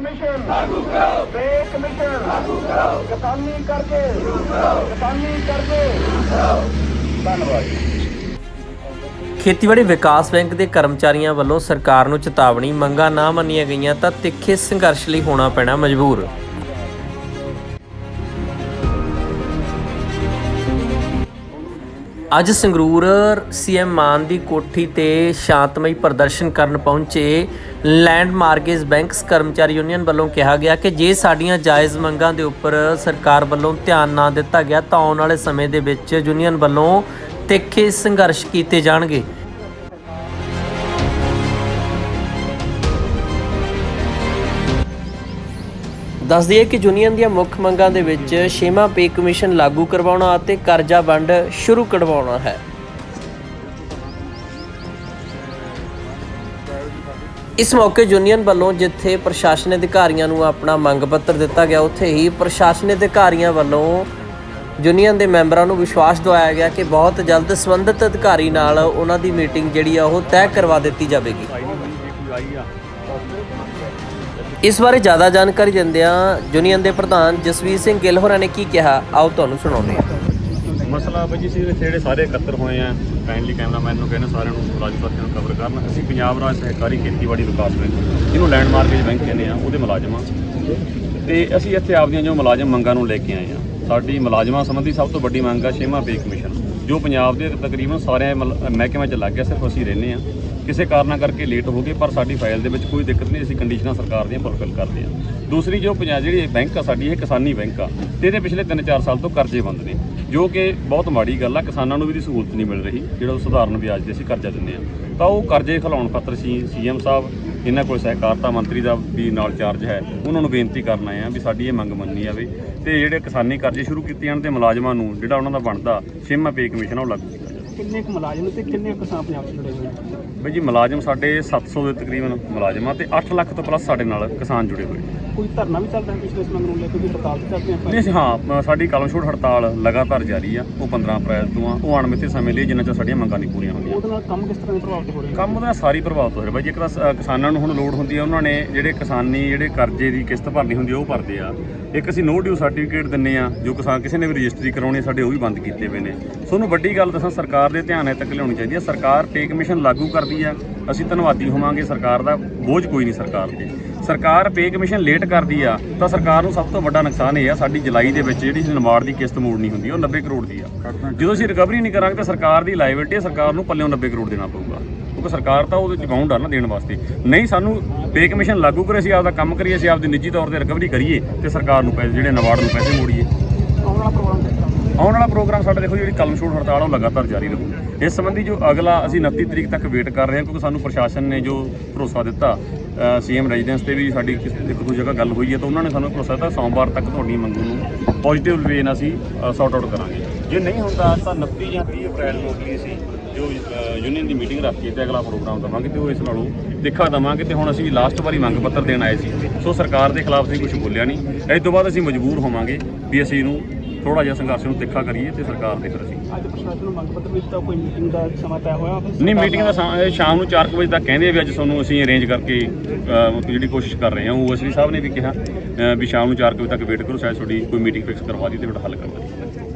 Commission. ਲਾਗੂ ਕਰੋ। Pay commission. ਲਾਗੂ ਕਰੋ। ਕਿਸਾਨੀ ਕਰਕੇ। ਸ਼ੁਰੂ ਕਰੋ। ਕਿਸਾਨੀ ਕਰਕੇ। ਸ਼ੁਰੂ ਕਰੋ। ਧੰਨਵਾਦ ਖੇਤੀਬਾੜੀ ਵਿਕਾਸ ਬੈਂਕ ਦੇ ਕਰਮਚਾਰੀਆਂ ਵੱਲੋਂ ਸਰਕਾਰ ਨੂੰ ਚੇਤਾਵਨੀ ਮੰਗਾਂ ਨਾ ਮੰਨੀਆਂ ਗਈਆਂ ਤਾਂ ਤਿੱਖੇ ਸੰਘਰਸ਼ ਲਈ ਹੋਣਾ ਪੈਣਾ ਮਜਬੂਰ। ਅੱਜ ਸੰਗਰੂਰ ਸੀਐਮ ਮਾਨ ਦੀ ਕੋਠੀ ਤੇ ਸ਼ਾਂਤਮਈ ਪ੍ਰਦਰਸ਼ਨ ਕਰਨ ਪਹੁੰਚੇ ਲੈਂਡ ਮਾਰਗੇਜ ਬੈਂਕਸ ਕਰਮਚਾਰੀ ਯੂਨੀਅਨ ਵੱਲੋਂ ਕਿਹਾ ਗਿਆ ਕਿ ਜੇ ਸਾਡੀਆਂ ਜਾਇਜ਼ ਮੰਗਾਂ ਦੇ ਉੱਪਰ ਸਰਕਾਰ ਵੱਲੋਂ ਧਿਆਨ ਨਾ ਦਿੱਤਾ ਗਿਆ ਤਾਂ ਆਉਣ ਵਾਲੇ ਸਮੇਂ ਦੇ ਵਿੱਚ ਯੂਨੀਅਨ ਵੱਲੋਂ ਤਿੱਖੇ ਸੰਘਰਸ਼ ਕੀਤੇ ਜਾਣਗੇ। ਦੱਸ ਦਈਏ ਕਿ ਯੂਨੀਅਨ ਦੀਆਂ ਮੁੱਖ ਮੰਗਾਂ ਦੇ ਵਿੱਚ ਛੇਵਾਂ ਪੇ ਕਮਿਸ਼ਨ ਲਾਗੂ ਕਰਵਾਉਣਾ ਅਤੇ ਕਰਜ਼ਾ ਵੰਡ ਸ਼ੁਰੂ ਕਰਵਾਉਣਾ ਹੈ। ਇਸ ਮੌਕੇ ਯੂਨੀਅਨ ਵੱਲੋਂ ਜਿੱਥੇ ਪ੍ਰਸ਼ਾਸਨ ਅਧਿਕਾਰੀਆਂ ਨੂੰ ਆਪਣਾ ਮੰਗ ਪੱਤਰ ਦਿੱਤਾ ਗਿਆ, ਉੱਥੇ ਹੀ ਪ੍ਰਸ਼ਾਸਨ ਅਧਿਕਾਰੀਆਂ ਵੱਲੋਂ ਯੂਨੀਅਨ ਦੇ ਮੈਂਬਰਾਂ ਨੂੰ ਵਿਸ਼ਵਾਸ ਦਿਵਾਇਆ ਗਿਆ ਕਿ ਬਹੁਤ ਜਲਦ ਸੰਬੰਧਿਤ ਅਧਿਕਾਰੀ ਨਾਲ ਉਹਨਾਂ ਦੀ ਮੀਟਿੰਗ ਜਿਹੜੀ ਆ ਉਹ ਤੈਅ ਕਰਵਾ ਦਿੱਤੀ ਜਾਵੇਗੀ। ਇਸ ਬਾਰੇ ਜ਼ਿਆਦਾ ਜਾਣਕਾਰੀ ਦਿੰਦਿਆਂ ਯੂਨੀਅਨ ਦੇ ਪ੍ਰਧਾਨ ਜਸਵੀਰ ਸਿੰਘ ਗਿੱਲ ਹੋਰਾਂ ਨੇ ਕੀ ਕਿਹਾ? ਆਓ ਤੁਹਾਨੂੰ ਸੁਣਾਉਂਦੇ ਹਾਂ। ਮਸਲਾ ਬਈ ਜੀ ਸੀ ਜਿਹੜੇ ਸਾਰੇ ਇਕੱਤਰ ਹੋਏ ਆ ਕਾਈਂਡਲੀ ਕੈਮਰਾਮੈਨ ਨੂੰ ਕਹਿੰਦੇ ਸਾਰਿਆਂ ਨੂੰ ਰਾਜ ਸਾਥੀਆਂ ਨੂੰ ਕਵਰ ਕਰਨ। ਅਸੀਂ ਪੰਜਾਬ ਰਾਜ ਸਹਿਕਾਰੀ ਖੇਤੀਬਾੜੀ ਵਿਕਾਸ ਬੈਂਕ, ਜਿਹਨੂੰ ਲੈਂਡ ਮਾਰਕੇਜ ਬੈਂਕ ਕਹਿੰਦੇ ਆ, ਉਹਦੇ ਮੁਲਾਜ਼ਮ ਆ। ਤੇ ਅਸੀਂ ਇੱਥੇ ਆਪਦੀਆਂ ਜੋ ਮੁਲਾਜ਼ਮ ਮੰਗਾਂ ਨੂੰ ਲੈ ਕੇ ਆਏ ਆ, ਸਾਡੀ ਮੁਲਾਜ਼ਮਾਂ ਸੰਬੰਧੀ ਸਭ ਤੋਂ ਵੱਡੀ ਮੰਗ ਆ, ਛੇਵਾਂ ਪੇ ਕਮਿਸ਼ਨ ਜੋ ਪੰਜਾਬ ਦੇ ਤਕਰੀਬਨ ਸਾਰਿਆਂ ਮਲ- ਮਹਿਕਮਿਆਂ 'ਚ ਲੱਗ ਗਿਆ, ਸਿਰਫ ਅਸੀਂ ਰਹਿੰਦੇ ਆ ਕਿਸੇ ਕਾਰਨਾਂ ਕਰਕੇ ਲੇਟ ਹੋ ਗਏ, ਪਰ ਸਾਡੀ ਫਾਈਲ ਦੇ ਵਿੱਚ ਕੋਈ ਦਿੱਕਤ ਨਹੀਂ, ਅਸੀਂ ਕੰਡੀਸ਼ਨਾਂ ਸਰਕਾਰ ਦੀਆਂ ਫੁਲਫਿਲ ਕਰਦੇ ਆ ਦੂਸਰੀ ਜੋ ਪੰਜਾਬ, ਜਿਹੜੀ ਬੈਂਕ ਆ ਸਾਡੀ, ਇਹ ਕਿਸਾਨੀ ਬੈਂਕ ਆ। ਤੇ ਇਹਦੇ ਪਿਛਲੇ 3-4 ਸਾਲ ਤੋਂ ਕਰਜ਼ੇ ਬੰਦ ਨੇ, ਜੋ ਕਿ ਬਹੁਤ ਮਾੜੀ ਗੱਲ ਆ, ਕਿਸਾਨਾਂ ਨੂੰ ਵੀ ਦੀ ਸਹੂਲਤ ਨਹੀਂ ਮਿਲ ਰਹੀ, ਜਿਹੜਾ ਉਹ ਸਧਾਰਨ ਵਿਆਜ ਤੇ ਅਸੀਂ ਕਰਜ਼ਾ ਦਿੰਦੇ ਆ ਤਾਂ ਉਹ ਕਰਜ਼ੇ ਖਲਾਉਣ ਖਾਤਰ ਸੀ, ਸੀਐਮ ਸਾਹਿਬ ਇਹਨਾਂ ਕੋਲ ਸਹਿਕਾਰਤਾ ਮੰਤਰੀ ਦਾ ਵੀ ਨਾਲ ਚਾਰਜ ਹੈ। ਉਹਨਾਂ ਨੂੰ ਬੇਨਤੀ ਕਰਨ ਆਏ ਆ ਵੀ ਸਾਡੀ ਇਹ ਮੰਗ ਮੰਨੀ ਜਾਵੇ ਤੇ ਜਿਹੜੇ ਕਿਸਾਨੀ ਕਰਜ਼ੇ ਸ਼ੁਰੂ ਕੀਤੇ ਜਾਣ ਤੇ ਮੁਲਾਜ਼ਮਾਂ ਨੂੰ ਜਿਹੜਾ ਉਹਨਾਂ ਦਾ ਬਣਦਾ ਛੇਵਾਂ ਪੇ ਕਮਿਸ਼ਨ ਉਹ ਲਾਗੂ ਕੀਤਾ ਜਾਵੇ। ਕਿੰਨੇ ਕੁ ਮੁਲਾਜ਼ਮ ਤੇ ਕਿੰਨੇ ਕੁ ਕਿਸਾਨ ਪੰਜਾਬ 'ਚ ਜੁੜੇ ਹੋਏ ਬਈ ਜੀ ਮੁਲਾਜ਼ਮ ਸਾਡੇ 700 ਦੇ ਤਕਰੀਬਨ ਮੁਲਾਜ਼ਮ ਤੇ 8 ਲੱਖ ਤੋਂ ਪਲੱਸ ਸਾਡੇ ਨਾਲ ਕਿਸਾਨ ਜੁੜੇ ਹੋਏ ਨੇ। ਕੋਈ ਧਰਨਾ ਵੀ ਚੱਲਦਾ ਹੈ ਪਿਛਲੇ ਸਮੇਂ ਨੂੰ ਲੈ ਕੇ ਵੀ ਹੜਤਾਲ ਵੀ ਚੱਲਦੇ ਆਪਾਂ? ਨਹੀਂ ਅਸੀਂ ਹਾਂ ਅ, ਸਾਡੀ ਕਲਮ ਛੋੜ ਹੜਤਾਲ ਲਗਾਤਾਰ ਜਾਰੀ ਆ ਉਹ 15 ਅਪ੍ਰੈਲ ਤੋਂ ਆ। ਉਹ ਅਣਮਿੱਥੇ ਸਮੇਂ ਲਈ ਜਿੰਨਾ ਚਿਰ ਸਾਡੀਆਂ ਮੰਗਾਂ ਨਹੀਂ ਪੂਰੀਆਂ ਹੁੰਦੀਆਂ। ਉਹਦੇ ਨਾਲ ਕੰਮ ਕਿਸ ਤਰ੍ਹਾਂ ਦੇ ਪ੍ਰਭਾਵਿਤ ਹੋ ਰਹੇ ਕੰਮ ਦਾ ਸਾਰੀ ਪ੍ਰਭਾਵਿਤ ਹੋ ਰਿਹਾ। ਬਾਈ ਜੇਕਰ ਸ- ਕਿਸਾਨਾਂ ਨੂੰ ਹੁਣ ਲੋੜ ਹੁੰਦੀ ਹੈ ਉਹਨਾਂ ਨੇ ਜਿਹੜੇ ਕਿਸਾਨੀ ਜਿਹੜੇ ਕਰਜ਼ੇ ਦੀ ਕਿਸ਼ਤ ਭਰਨੀ ਹੁੰਦੀ ਹੈ ਉਹ ਭਰਦੇ ਆ। ਇੱਕ ਅਸੀਂ ਨੋ ਡਿਊ ਸਰਟੀਫਿਕੇਟ ਦਿੰਨੇ ਆ ਜੋ ਕਿਸਾਨ ਕਿਸੇ ਨੇ ਵੀ ਰਜਿਸਟਰੀ ਕਰਾਉਣੀ ਹੈ, ਸਾਡੇ ਉਹ ਵੀ ਬੰਦ ਕੀਤੇ ਹੋਏ ਨੇ। ਤੁਹਾਨੂੰ ਵੱਡੀ ਗੱਲ ਦੱਸਾਂ ਸਰਕਾਰ ਦੇ ਧਿਆਨ ਤੱਕ ਲਿਆਉਣੀ ਚਾਹੀਦੀ ਹੈ ਸਰਕਾਰ ਪੇ ਕਮਿਸ਼ਨ ਲਾਗੂ ਕਰਦੀ ਆ। ਅਸੀਂ ਧੰਨਵਾਦੀ ਹੋਵਾਂਗੇ ਸਰਕਾਰ ਦਾ, ਬੋਝ ਕੋਈ ਨਹੀਂ ਸਰਕਾਰ ਤੇ। ਸਰਕਾਰ ਪੇ ਕਮਿਸ਼ਨ ਲੇਟ ਕਰਦੀ ਆ, ਤਾਂ ਸਰਕਾਰ ਨੂੰ ਸਭ ਤੋਂ ਵੱਡਾ ਨੁਕਸਾਨ ਇਹ ਆ, ਸਾਡੀ ਜੁਲਾਈ ਦੇ ਵਿੱਚ ਜਿਹੜੀ ਨਿਰਮਾਣ ਦੀ ਕਿਸ਼ਤ ਮੋੜਨੀ ਹੁੰਦੀ ਉਹ 90 ਕਰੋੜ ਦੀ ਆ। ਜਦੋਂ ਅਸੀਂ ਰਿਕਵਰੀ ਨਹੀਂ ਕਰਾਂਗੇ ਤਾਂ ਸਰਕਾਰ ਦੀ ਲਾਇਬਿਲਟੀ ਸਰਕਾਰ ਨੂੰ ਪੱਲਿਓਂ 90 ਕਰੋੜ ਦੇਣਾ ਪਊਗਾ। ਕਿਉਂਕਿ ਸਰਕਾਰ ਤਾਂ ਉਹਦੇ ਚ ਬਾਉਂਡ ਆ ਨਾ ਦੇਣ ਵਾਸਤੇ। ਨਹੀਂ ਸਾਨੂੰ ਪੇ ਕਮਿਸ਼ਨ ਲਾਗੂ ਕਰੇ, ਅਸੀਂ ਆਪਦਾ ਕੰਮ ਕਰੀਏ, ਅਸੀਂ ਆਪਦੀ ਨਿੱਜੀ ਤੌਰ ਤੇ ਰਿਕਵਰੀ ਕਰੀਏ, ਤੇ ਸਰਕਾਰ ਨੂੰ ਪੈਸੇ ਜਿਹੜੇ ਨਵਾਰਡ ਨੂੰ ਪੈਸੇ ਮੋੜੀਏ। ਆਉਣ ਵਾਲਾ ਪ੍ਰੋਗਰਾਮ ਆਉਣ ਵਾਲਾ ਪ੍ਰੋਗਰਾਮ ਸਾਡਾ ਦੇਖੋ ਜਿਹੜੀ ਕਲਮ ਛੋੜ ਹੜਤਾਲ ਉਹ ਲਗਾਤਾਰ ਜਾਰੀ ਰਹੂ। ਇਸ ਸੰਬੰਧੀ ਜੋ ਅਗਲਾ ਅਸੀਂ 29 ਤਰੀਕ ਤੱਕ ਵੇਟ ਕਰ ਰਹੇ ਹਾਂ, ਕਿਉਂਕਿ ਸਾਨੂੰ ਪ੍ਰਸ਼ਾਸਨ ਨੇ ਜੋ ਭਰੋਸਾ ਦਿੱਤਾ ਸੀਐਮ ਰੈਜ਼ੀਡੈਂਸ ਤੇ ਵੀ ਸਾਡੀ ਕਿਸ- ਇੱਕ ਦੋ ਜਗ੍ਹਾ ਗੱਲ ਹੋਈ ਹੈ, ਤਾਂ ਉਹਨਾਂ ਨੇ ਸਾਨੂੰ ਭਰੋਸਾ ਦਿੱਤਾ, ਸੋਮਵਾਰ ਤੱਕ ਤੁਹਾਡੀ ਮੰਗੂ ਨੂੰ ਪੋਜ਼ਿਟਿਵ ਵੇ ਨਾਲ ਅਸੀਂ ਸੌਟ ਆਊਟ ਕਰਾਂਗੇ। ਜੇ ਨਹੀਂ ਹੁੰਦਾ, ਤਾਂ 29 ਜਾਂ 30 ਅਪ੍ਰੈਲ ਨੂੰ ਅਗਲੀ ਅਸੀਂ ਜੋ ਯੂਨੀਅਨ ਦੀ ਮੀਟਿੰਗ ਰੱਖ ਕੇ ਤੇ ਅਗਲਾ ਪ੍ਰੋਗਰਾਮ ਦਵਾਂਗੇ ਤੇ ਉਹ ਇਸ ਨਾਲੋਂ ਦੇਖਾ ਦਵਾਂਗੇ ਤੇ ਹੁਣ ਅਸੀਂ ਲਾਸਟ ਵਾਰੀ ਮੰਗ ਪੱਤਰ ਦੇਣ ਆਏ ਸੀ। ਸੋ ਸਰਕਾਰ ਦੇ ਖਿਲਾਫ ਅਸੀਂ ਕੁਝ ਬੋਲਿਆ ਨਹੀਂ। ਇਸ ਤੋਂ ਬਾਅਦ ਅਸੀਂ ਮਜਬੂਰ ਹੋਵਾਂਗੇ ਵੀ ਅਸੀਂ ਇਹਨੂੰ ਥੋੜਾ ਜਿਹਾ ਸੰਘਰਸ਼ ਨੂੰ ਤਿੱਖਾ ਕਰੀਏ ਤੇ ਸਰਕਾਰ ਦੇ ਫਿਰ ਅਸੀਂ। ਅੱਜ ਪ੍ਰਸ਼ਾਸਨ ਨੂੰ ਮੰਗ ਪੱਤਰ ਵੀ ਦਿੱਤਾ ਕੋਈ ਮੀਟਿੰਗ ਦਾ ਸਮਾਂ ਤੈਅ ਹੋਇਆ ਨਹੀਂ ਮੀਟਿੰਗ ਦਾ ਇਹ ਸ਼ਾਮ ਨੂੰ 4 ਵਜੇ ਤੱਕ ਕਹਿੰਦੇ ਆ ਵੀ ਅੱਜ ਤੁਹਾਨੂੰ ਅਸੀਂ ਅਰੇਂਜ ਕਰਕੇ ਜਿਹੜੀ ਕੋਸ਼ਿਸ਼ ਕਰ ਰਹੇ ਹਾਂ ਉਹ ਐਸਪੀ ਸਾਹਿਬ ਨੇ ਵੀ ਕਿਹਾ ਵੀ ਸ਼ਾਮ ਨੂੰ 4 ਵਜੇ ਤੱਕ ਵੇਟ ਕਰੋ ਸ਼ਾਇਦ ਤੁਹਾਡੀ ਕੋਈ ਮੀਟਿੰਗ ਫਿਕਸ ਕਰਵਾ ਦੀ ਤੇ ਤੁਹਾਡਾ ਹੱਲ ਕਰਵਾ ਦੀ